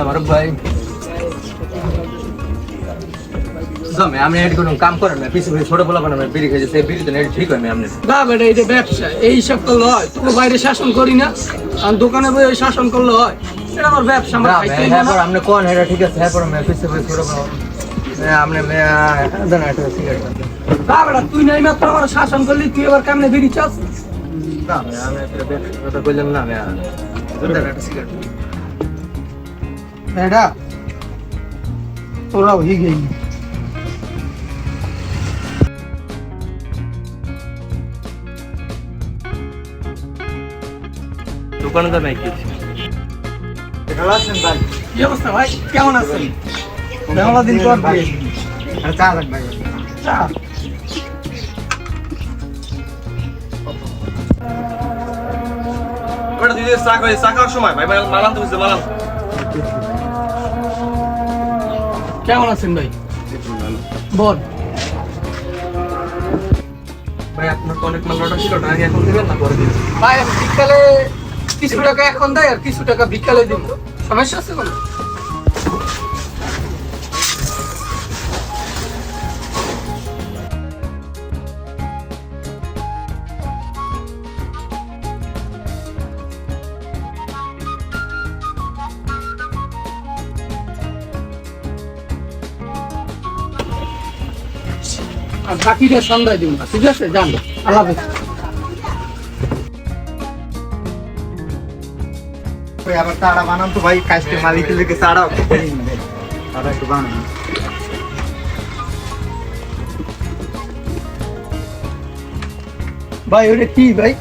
আমার ভাই। জমে আপনি এটি কোনো কাম করেন না পিছু পিছু ছোট পোলা বানাবেন বিড়ি খেয়েছে সেই বিড়ি তো ঠিক হয় না না বেটা এটা ব্যবসা এই সব করলে হয় তোকে বাইরে শাসন করি না। আর দোকানে বই শাসন করলে হয়। এটা আমার ব্যবসা আমার না খাইতে ভাই, হ্যাঁ না। আপনি কোন এটা ঠিক আছে হ্যাঁ পর আমি পিছু পিছু ছোট পোলা। হ্যাঁ, আপনি মেয়ে একটা সিগারেট না বেটা তুই নাই মাত্র আমার শাসন করলি তুই এবার কেমনে বেরি চাস? না আমি একটা কথা বললাম না একটা সিগারেট বেটা তোরাও হি গেই দোকানে নাই কিছু ভালো আছেন ভাই। কি অবস্থা ভাই? কেমন আছেন? মেলা দিন পর আর চা লাগবে চা। ওটা দিদি চা খাই চা খাওয়ার সময়? ভাই মালাম তো বুঝতে মালাম কেমন আছেন ভাই? বল। ভাই আপনার তো অনেক মাল অর্ডার ছিল না? এখন দিবেন না পরে দিবেন? ভাই বিকালে কিছু টাকা এখন দেয় আর কিছু টাকা বিকালে দিব। সমস্যা আছে কোনো? আর বাকিটা সন্ধ্যায় দিব না ঠিক আছে? জান আল্লাহ আবার চাড়া বানান তো ভাই কাজকে মালিকের দিকে চাড়াও চাড়া একটু বানান। ভাই ওটা কি ভাই?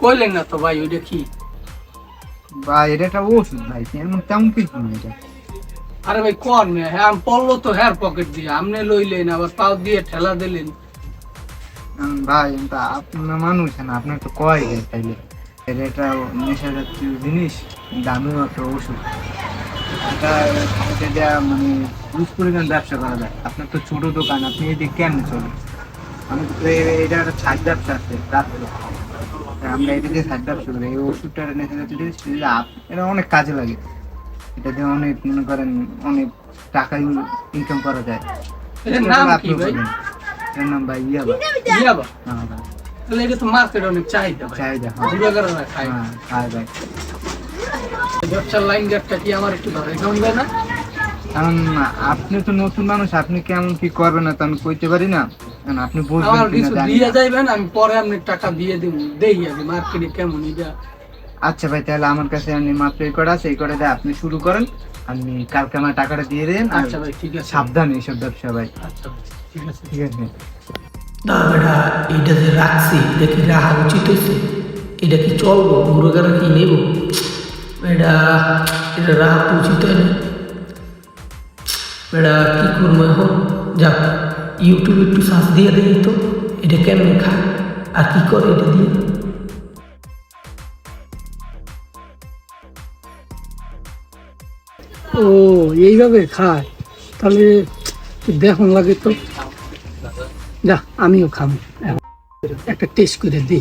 কইলেন না তো ভাই ওইটা কি? ভাই এটা একটা ওষুধ ভাই এমন তেমন কিছু না এটা। আরে ভাই কোন? মেয়ে হ্যাঁ আমি পড়ল তো হেয়ার পকেট দিয়ে। আপনি লইলেন আবার পাও দিয়ে ঠেলা দিলেন। ভাই এটা আপনার মানুষ না আপনার তো কয় যায় তাইলে। এটা একটা নেশা জাতীয় জিনিস দামিও একটা ওষুধ। এটা এটা মানে বুঝ পরিমাণ ব্যবসা করা যায়। আপনার তো ছোট দোকান আপনি এদিকে কেন চলে আমি তো এটা একটা ছাড় ব্যবসা আছে রাত্রে আমরা এটা দিয়ে ছাদ ব্যবসা করি এই ওষুধটা এটা আপ- এটা অনেক কাজে লাগে। এটা দিয়ে অনেক মনে করেন অনেক টাকা ইনকাম করা যায়। এটার নাম কি ভাই? এটার নাম ভাই ইয়াবা। ইয়াবা? হ্যাঁ ভাই। তাহলে এটা তো মার্কেটে অনেক চাহিদা ভাই। চাহিদা হ্যাঁ। খায়। হ্যাঁ খায় ভাই। ব্যবসার লাইন গার্ডটা কি আমার একটু ধরে জমবে না? কারণ আপনি তো নতুন মানুষ আপনি কেমন কি করবেন না তো আমি কইতে পারি না। আপনি বুঝবেন আমার কিছু দিয়ে। যাইবেন আমি পরে আপনি টাকা দিয়ে দিব। দেই আগে মার্কেটে কেমন এটা? আচ্ছা ভাই তাহলে আমার কাছে আপনি মাত্র এই কটা আছে এই কটা দিয়ে আপনি শুরু করেন। আপনি কালকে আমার টাকাটা দিয়ে দেন আচ্ছা ভাই ঠিক আছে। সাবধান এইসব ব্যবসা ভাই। আচ্ছা ভাই, ঠিক আছে। ঠিক আছে। বেটা এইটা যে রাখছি এটা কি রাখা উচিত হয়েছে? এটা কি চলবো? মুরগারা কি নেব? এটা এটা রাখা উচিত হয় না। বেটা কি করব এখন? যাক। ইউটিউবে একটু সার্চ দিয়ে দেয় তো, এটা কেমনে খায় আর কি করে এটা দিয়ে? ও, এইভাবে খায়? তাহলে দেখুন লাগে তো। যা, আমিও খাব। একটা টেস্ট করে দিই।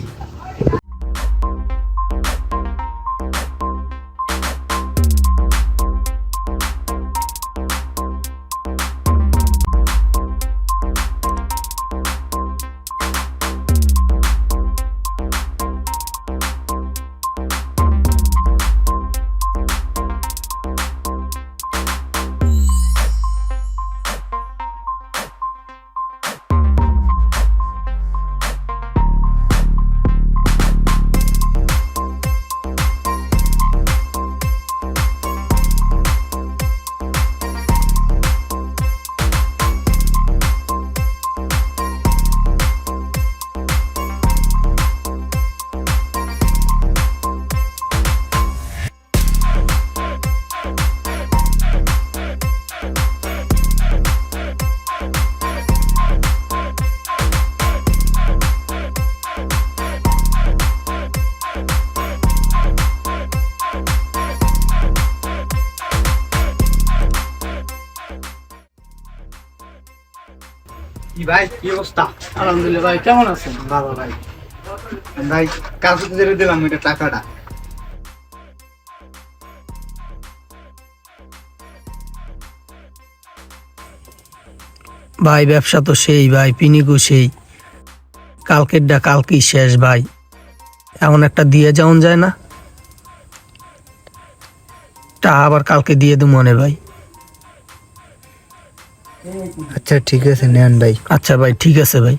কি ভাই? কি অবস্থা? আলহামদুলিল্লাহ ভাই কেমন আছেন? ভালো ভাই। ভাই কাউকে তো যেটা দিলাম এটা টাকাটা। ভাই ব্যবসা তো সেই ভাই পিনিকু সেই। কালকেরটা কালকেই শেষ ভাই। এমন একটা দিয়ে যাওন যায় না। তা আবার কালকে দিয়ে দু মনে ভাই আচ্ছা ঠিক আছে নেন ভাই। আচ্ছা ভাই ঠিক আছে ভাই।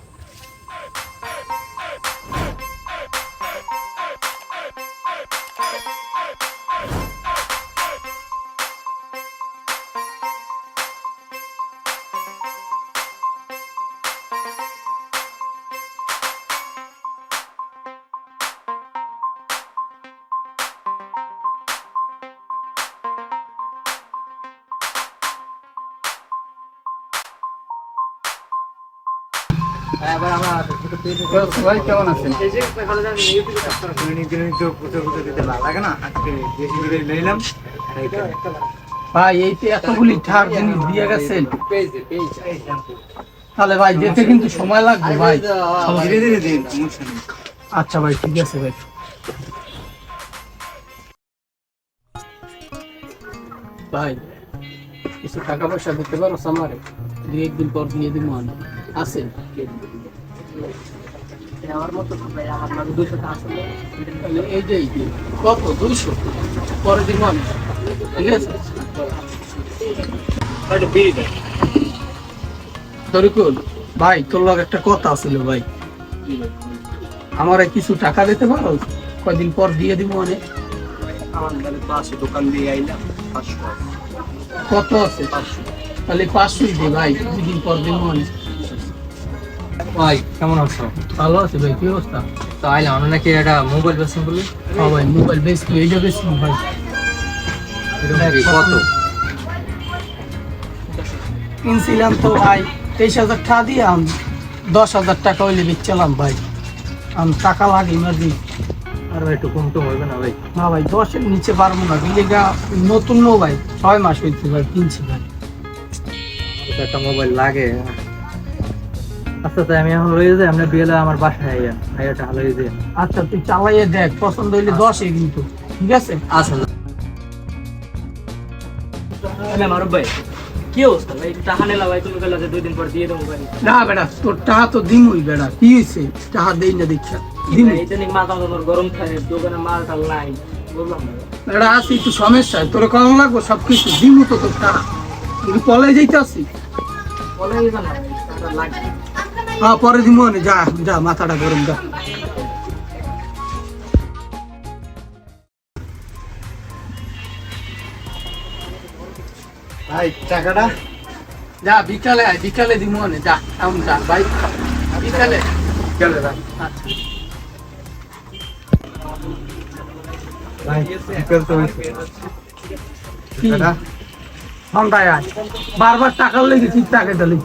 তাহলে ভাই, যেতে কিন্তু সময় লাগবে ভাই। ধীরে ধীরে দিন আচ্ছা ভাই, ঠিক আছে ভাই। ভাই, কিছু টাকা পয়সা দিতে পারো আমারে? দুই একদিন পর দিয়ে দিব আমি। এই যে কত? দুইশো পরে দিব আমি ঠিক আছে? তরিকুল ভাই তোর লগে একটা কথা ছিল ভাই। আমার কিছু টাকা দিতে পারো? কয়দিন পর দিয়ে দিব অনেক। মানে দোকান দিয়ে আইলাম কত আছে? তাহলে পাঁচশোই দে ভাই দুদিন পর দিব অনেক। ভাই কেমন আছো? ভালো আছে ভাই কি অবস্থা? তো আইলাম আমরা নাকি একটা মোবাইল বেসেন বলি? হ্যাঁ ভাই মোবাইল বেশ কি এই জায়গায় ভাই কত? কিনছিলাম তো ভাই তেইশ হাজার টাকা দিয়ে আমি দশ হাজার টাকা হইলে বেচছিলাম ভাই। আমি টাকা লাগে ইমার্জেন্সি আর ভাই একটু কম তো হবে না ভাই। না ভাই দশের নিচে পারব না বিলেগা নতুন নো ভাই ছয় মাস হইতে ভাই কিনছি ভাই। একটা মোবাইল লাগে। আচ্ছা তাই আমি এখন রয়ে যাই আমরা বিয়েলে আমার বাসায় আইয়া আইয়াটা হালো দিয়ে আচ্ছা তুই চালাইয়ে দেখ পছন্দ হইলে দশে কিন্তু ঠিক আছে? আচ্ছা। মারুফ ভাই কি অবস্থা? ভাই টাকা নিলা ভাই তুমি কইলা যে দুই দিন পর দিয়ে দেবো ভাই। না বেটা তোর টাকা তো দিমই বেটা কি হয়েছে? টাকা দেই না দেখা দিমই। এই জন্য মাথা তোমার গরম থাকে দোকানে মাল টাল নাই বেটা আছে একটু সমস্যা তোর কেমন লাগবো সব কিছু দিমু তো তোর টাকা তুই পলে যাইতে আসি দিবেন না লাগবে। পরে নে, যা যা মাথাটা গরম যা ভাই টাকাটা? যা বিকালে আয় বিকালে দিমু নে, যা এমন যা ভাই। বিকালে। আচ্ছা ভাই বিকেল তো হয়েছে। টাকাটা? আয়। বারবার টাকা লেগে ঠিক টাকা দিলে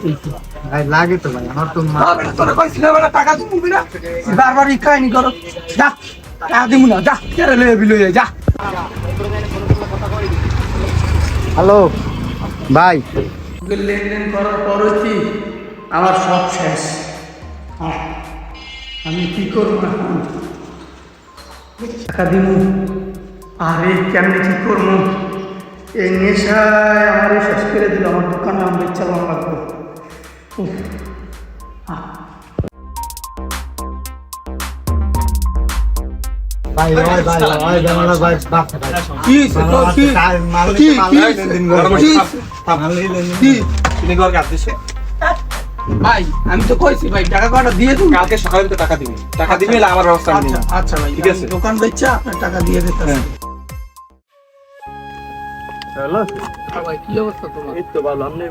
ভাই লাগে তো ভাই আমার তো মা তোরা কইছিল বেটা টাকা দিমু না? বারবার ই কাহিনী করো। যা টাকা দিমু না যা কেরে লয়ে বিলয়ে যা। হ্যালো ভাই। লেনদেন করার পর কি আমার সব শেষ? হ্যাঁ, আমি কি করব এখন? টাকা দিব আরে কেমনি কি করব এই নেশায় আমার শেষ করে দিল আমার দোকানে আমি চালানো লাগবে ভাই ভাই ভাই ভাই জামালা ভাই বাপ কি কি? মাল কি? কি? হয়েছে? করে কি? কি? তিনি ঘর কাজ দিছে ভাই আমি তো কইছি ভাই টাকা কটা দিয়ে দিন? কালকে সকালে তো টাকা দিবি। টাকা দিবি না আমার ব্যবস্থা আমি আচ্ছা আচ্ছা ভাই ঠিক আছে। আছে? দোকান বেচা আপনার টাকা দিয়ে দিতে হ্যালো। ভাই কি অবস্থা তোমার? এই তো ভালো আপনি?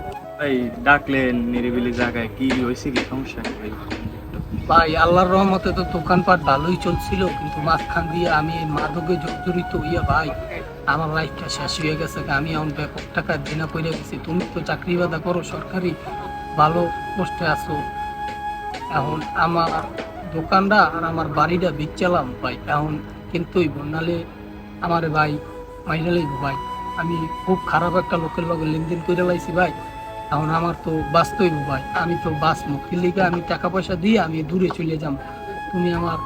এই ডাকলেন নিরিবিলি জায়গায়, কি হয়েছে কি সমস্যা? ভাই ভাই আল্লাহর রহমতে তো দোকানপাট ভালোই চলছিল, কিন্তু মাঝখান দিয়ে আমি মাদকে জর্জরিত হইয়া ভাই, আমার লাইফটা শেষ হয়ে গেছে। আমি এখন ব্যাপক টাকা দিনা করে গেছি। তুমি তো চাকরি বাদা করো, সরকারি ভালো পোস্টে আছো। এখন আমার দোকানটা আর আমার বাড়িটা বিচ্চালাম ভাই। এখন কিনতেই নালে আমার ভাই মাইনালেই ভাই। আমি খুব খারাপ একটা লোকের লগে লেনদেন করে লাইছি ভাই। এখন আমার তো বাঁচতেই ভাই। আমি তো বাঁচ মুক্তির লিগে আমি টাকা পয়সা দিয়ে আমি দূরে চলে যাম। তুমি আমার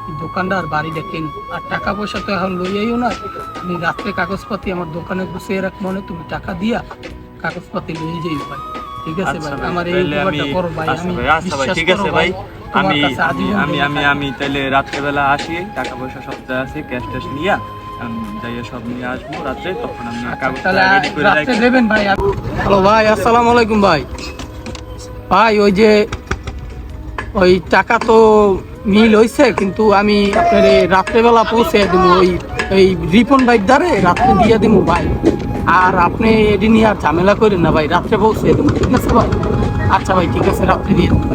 আর বাড়িটা কেন আর টাকা পয়সা তো এখন লইয়াইও না। আমি রাত্রে কাগজপাতি আমার দোকানে গুছিয়ে রাখ মনে তুমি টাকা দিয়া কাগজপাতি লইয়ে যাই ভাই। ঠিক আছে আচ্ছা ভাই আমার এই উপকারটা করো ভাই আচ্ছা আমি আচ্ছা ঠিক আছে ভাই আমি আমি আমি আমি তাইলে রাত্রেবেলা আসি টাকা পয়সা সব যা আছে ক্যাশ ট্যাশ নিয়ে যাইয়া সব নিয়ে আসব রাত্রে তখন আমি আচ্ছা, কাগজটা তাহলে রেডি করে রাত্রে রাখি। দেবেন ভাই। হ্যালো ভাই আসসালামু আলাইকুম ভাই। ভাই ওই যে ওই টাকা তো মিল হইছে কিন্তু আমি আপনার রাত্রেবেলা পৌঁছে দিব ওই এই রিপন বাইক দ্বারে রাত্রে দিয়ে দিব ভাই। আর আপনি এটি নিয়ে আর ঝামেলা করেন না ভাই রাত্রে পৌঁছে দেবো ঠিক আছে ভাই? আচ্ছা ভাই ঠিক আছে রাত্রে দিয়ে দেবো